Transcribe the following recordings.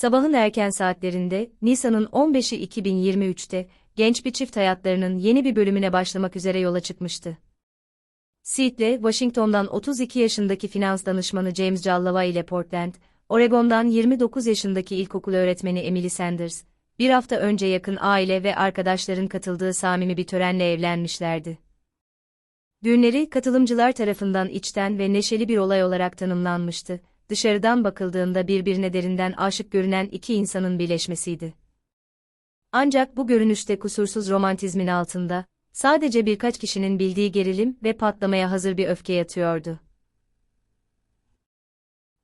Sabahın erken saatlerinde, Nisan'ın 15'i 2023'te, genç bir çift hayatlarının yeni bir bölümüne başlamak üzere yola çıkmıştı. Seattle, Washington'dan 32 yaşındaki finans danışmanı James Jallava ile Portland, Oregon'dan 29 yaşındaki ilkokul öğretmeni Emily Sanders, bir hafta önce yakın aile ve arkadaşların katıldığı samimi bir törenle evlenmişlerdi. Düğünleri katılımcılar tarafından içten ve neşeli bir olay olarak tanımlanmıştı, dışarıdan bakıldığında birbirine derinden aşık görünen iki insanın birleşmesiydi. Ancak bu görünüşte kusursuz romantizmin altında, sadece birkaç kişinin bildiği gerilim ve patlamaya hazır bir öfke yatıyordu.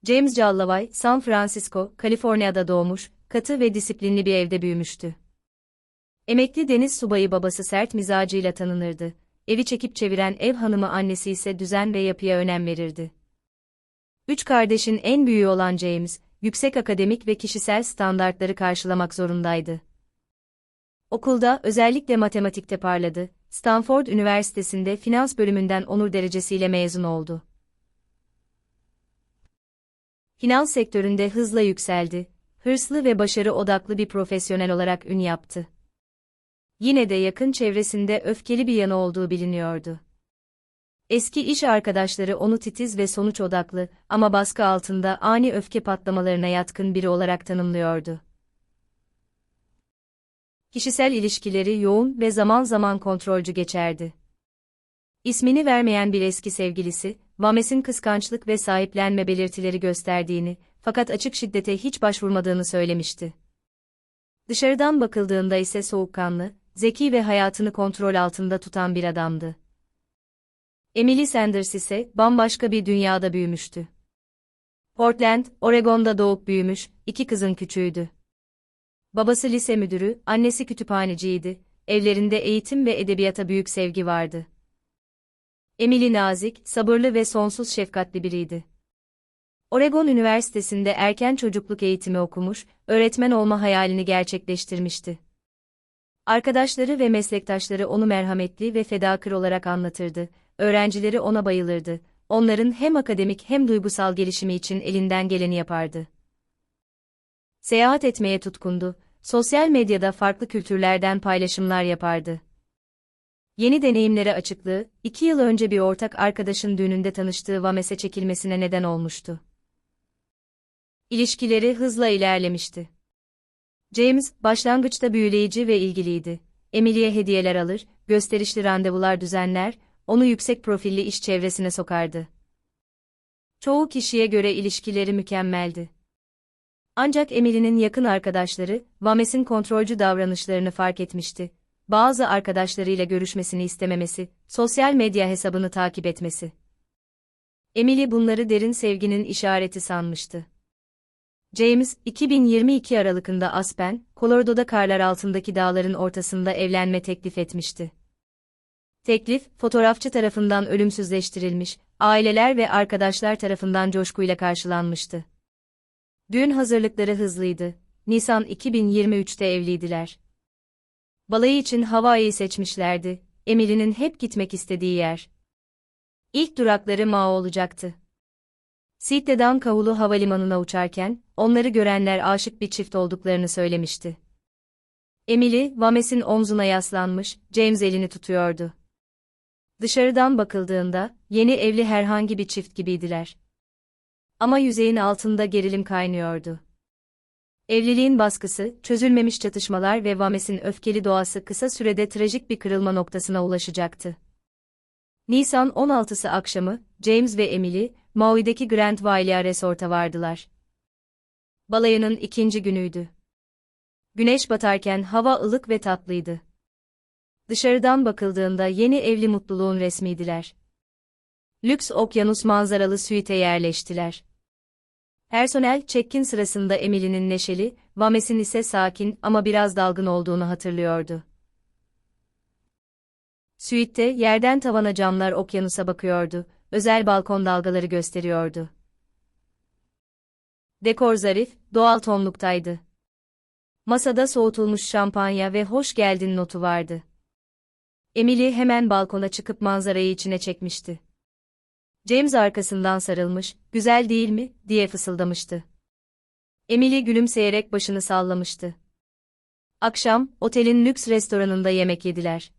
James Callavay, San Francisco, Kaliforniya'da doğmuş, katı ve disiplinli bir evde büyümüştü. Emekli deniz subayı babası sert mizacıyla tanınırdı. Evi çekip çeviren ev hanımı annesi ise düzen ve yapıya önem verirdi. Üç kardeşin en büyüğü olan James, yüksek akademik ve kişisel standartları karşılamak zorundaydı. Okulda özellikle matematikte parladı, Stanford Üniversitesi'nde finans bölümünden onur derecesiyle mezun oldu. Finans sektöründe hızla yükseldi, hırslı ve başarı odaklı bir profesyonel olarak ün yaptı. Yine de yakın çevresinde öfkeli bir yanı olduğu biliniyordu. Eski iş arkadaşları onu titiz ve sonuç odaklı ama baskı altında ani öfke patlamalarına yatkın biri olarak tanımlıyordu. Kişisel ilişkileri yoğun ve zaman zaman kontrolcü geçerdi. İsmini vermeyen bir eski sevgilisi, Vames'in kıskançlık ve sahiplenme belirtileri gösterdiğini, fakat açık şiddete hiç başvurmadığını söylemişti. Dışarıdan bakıldığında ise soğukkanlı, zeki ve hayatını kontrol altında tutan bir adamdı. Emily Sanders ise bambaşka bir dünyada büyümüştü. Portland, Oregon'da doğup büyümüş, iki kızın küçüğüydü. Babası lise müdürü, annesi kütüphaneciydi, evlerinde eğitim ve edebiyata büyük sevgi vardı. Emily nazik, sabırlı ve sonsuz şefkatli biriydi. Oregon Üniversitesi'nde erken çocukluk eğitimi okumuş, öğretmen olma hayalini gerçekleştirmişti. Arkadaşları ve meslektaşları onu merhametli ve fedakar olarak anlatırdı, öğrencileri ona bayılırdı, onların hem akademik hem duygusal gelişimi için elinden geleni yapardı. Seyahat etmeye tutkundu, sosyal medyada farklı kültürlerden paylaşımlar yapardı. Yeni deneyimlere açıklığı, iki yıl önce bir ortak arkadaşın düğününde tanıştığı Vames'e çekilmesine neden olmuştu. İlişkileri hızla ilerlemişti. James, başlangıçta büyüleyici ve ilgiliydi. Emily'e hediyeler alır, gösterişli randevular düzenler, onu yüksek profilli iş çevresine sokardı. Çoğu kişiye göre ilişkileri mükemmeldi. Ancak Emily'nin yakın arkadaşları, Vames'in kontrolcü davranışlarını fark etmişti. Bazı arkadaşlarıyla görüşmesini istememesi, sosyal medya hesabını takip etmesi. Emily bunları derin sevginin işareti sanmıştı. James, 2022 Aralık'ında Aspen, Colorado'da karlar altındaki dağların ortasında evlenme teklif etmişti. Teklif, fotoğrafçı tarafından ölümsüzleştirilmiş, aileler ve arkadaşlar tarafından coşkuyla karşılanmıştı. Düğün hazırlıkları hızlıydı. Nisan 2023'te evliydiler. Balayı için Hawaii'yi seçmişlerdi, Emily'nin hep gitmek istediği yer. İlk durakları Mao olacaktı. Sitte'den Kavulu Havalimanı'na uçarken, onları görenler aşık bir çift olduklarını söylemişti. Emily, Vames'in omzuna yaslanmış, James elini tutuyordu. Dışarıdan bakıldığında, yeni evli herhangi bir çift gibiydiler. Ama yüzeyin altında gerilim kaynıyordu. Evliliğin baskısı, çözülmemiş çatışmalar ve Vames'in öfkeli doğası kısa sürede trajik bir kırılma noktasına ulaşacaktı. Nisan 16'sı akşamı, James ve Emily, Maui'deki Grand Wailea Resort'a vardılar. Balayının ikinci günüydü. Güneş batarken hava ılık ve tatlıydı. Dışarıdan bakıldığında yeni evli mutluluğun resmiydiler. Lüks okyanus manzaralı suite yerleştiler. Personel check-in sırasında Emily'nin neşeli, Vames'in ise sakin ama biraz dalgın olduğunu hatırlıyordu. Suite'te yerden tavana camlar okyanusa bakıyordu, özel balkon dalgaları gösteriyordu. Dekor zarif, doğal tonluktaydı. Masada soğutulmuş şampanya ve hoş geldin notu vardı. Emily hemen balkona çıkıp manzarayı içine çekmişti. James arkasından sarılmış, güzel değil mi, diye fısıldamıştı. Emily gülümseyerek başını sallamıştı. Akşam, otelin lüks restoranında yemek yediler.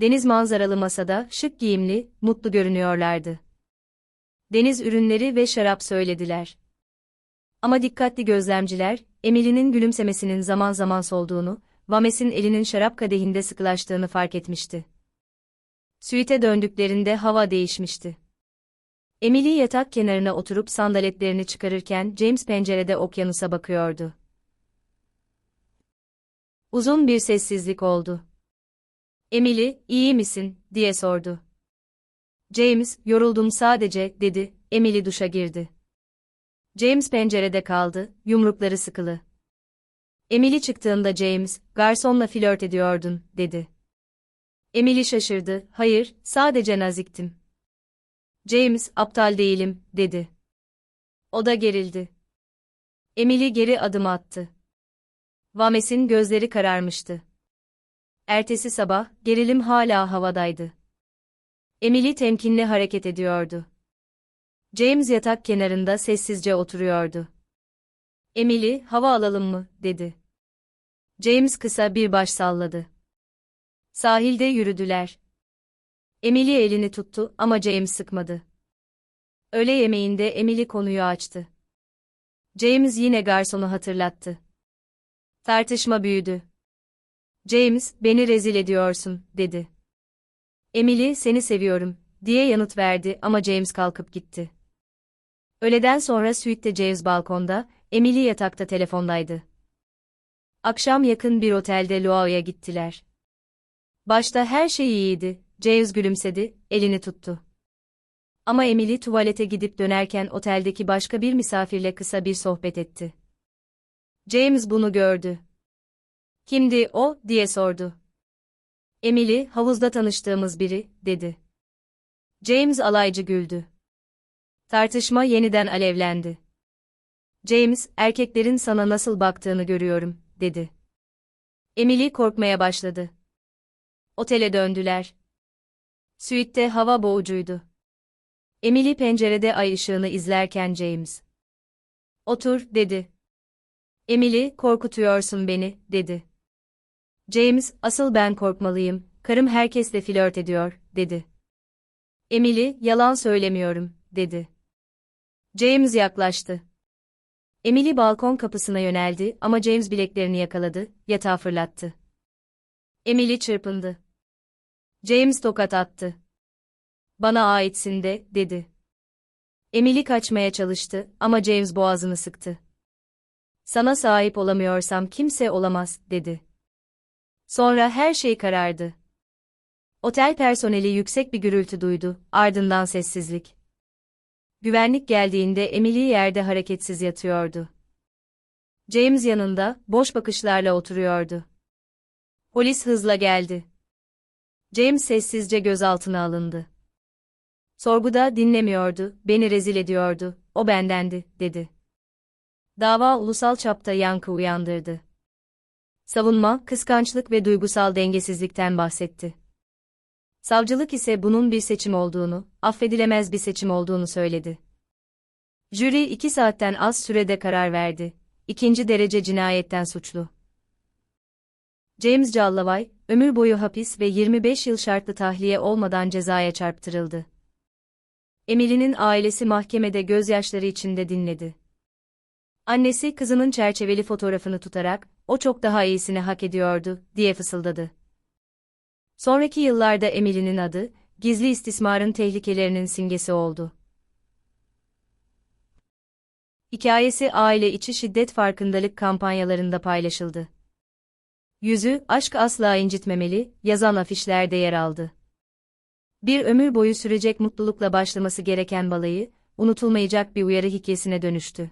Deniz manzaralı masada, şık giyimli, mutlu görünüyorlardı. Deniz ürünleri ve şarap söylediler. Ama dikkatli gözlemciler, Emily'nin gülümsemesinin zaman zaman solduğunu, Vames'in elinin şarap kadehinde sıkılaştığını fark etmişti. Suite döndüklerinde hava değişmişti. Emily yatak kenarına oturup sandaletlerini çıkarırken James pencerede okyanusa bakıyordu. Uzun bir sessizlik oldu. Emily, iyi misin, diye sordu. James, yoruldum sadece, dedi, Emily duşa girdi. James pencerede kaldı, yumrukları sıkılı. Emily çıktığında James, garsonla flört ediyordun, dedi. Emily şaşırdı, hayır, sadece naziktim. James, aptal değilim, dedi. O da gerildi. Emily geri adım attı. Vames'in gözleri kararmıştı. Ertesi sabah, gerilim hala havadaydı. Emily temkinli hareket ediyordu. James yatak kenarında sessizce oturuyordu. Emily, hava alalım mı, dedi. James kısa bir baş salladı. Sahilde yürüdüler. Emily elini tuttu ama James sıkmadı. Öğle yemeğinde Emily konuyu açtı. James yine garsonu hatırlattı. Tartışma büyüdü. James, beni rezil ediyorsun, dedi. Emily, seni seviyorum, diye yanıt verdi ama James kalkıp gitti. Öğleden sonra suite'de James balkonda, Emily yatakta telefondaydı. Akşam yakın bir otelde Luau'ya gittiler. Başta her şey iyiydi, James gülümsedi, elini tuttu. Ama Emily tuvalete gidip dönerken oteldeki başka bir misafirle kısa bir sohbet etti. James bunu gördü. Kimdi o, diye sordu. Emily, havuzda tanıştığımız biri, dedi. James alaycı güldü. Tartışma yeniden alevlendi. James, erkeklerin sana nasıl baktığını görüyorum, dedi. Emily korkmaya başladı. Otele döndüler. Suite'de hava boğucuydu. Emily pencerede ay ışığını izlerken James. Otur, dedi. Emily, korkutuyorsun beni, dedi. James, asıl ben korkmalıyım, karım herkesle flört ediyor, dedi. Emily, yalan söylemiyorum, dedi. James yaklaştı. Emily balkon kapısına yöneldi ama James bileklerini yakaladı, yatağa fırlattı. Emily çırpındı. James tokat attı. Bana aitsin de, dedi. Emily kaçmaya çalıştı ama James boğazını sıktı. Sana sahip olamıyorsam kimse olamaz, dedi. Sonra her şey karardı. Otel personeli yüksek bir gürültü duydu, ardından sessizlik. Güvenlik geldiğinde Emily yerde hareketsiz yatıyordu. James yanında, boş bakışlarla oturuyordu. Polis hızla geldi. James sessizce gözaltına alındı. Sorguda dinlemiyordu, beni rezil ediyordu, o bendendi, dedi. Dava ulusal çapta yankı uyandırdı. Savunma, kıskançlık ve duygusal dengesizlikten bahsetti. Savcılık ise bunun bir seçim olduğunu, affedilemez bir seçim olduğunu söyledi. Jüri iki saatten az sürede karar verdi. İkinci derece cinayetten suçlu. James Callavay, ömür boyu hapis ve 25 yıl şartlı tahliye olmadan cezaya çarptırıldı. Emily'nin ailesi mahkemede gözyaşları içinde dinledi. Annesi kızının çerçeveli fotoğrafını tutarak, o çok daha iyisini hak ediyordu, diye fısıldadı. Sonraki yıllarda Emily'nin adı, gizli istismarın tehlikelerinin simgesi oldu. Hikayesi aile içi şiddet farkındalık kampanyalarında paylaşıldı. Yüzü, aşk asla incitmemeli, yazan afişlerde yer aldı. Bir ömür boyu sürecek mutlulukla başlaması gereken balayı, unutulmayacak bir uyarı hikayesine dönüştü.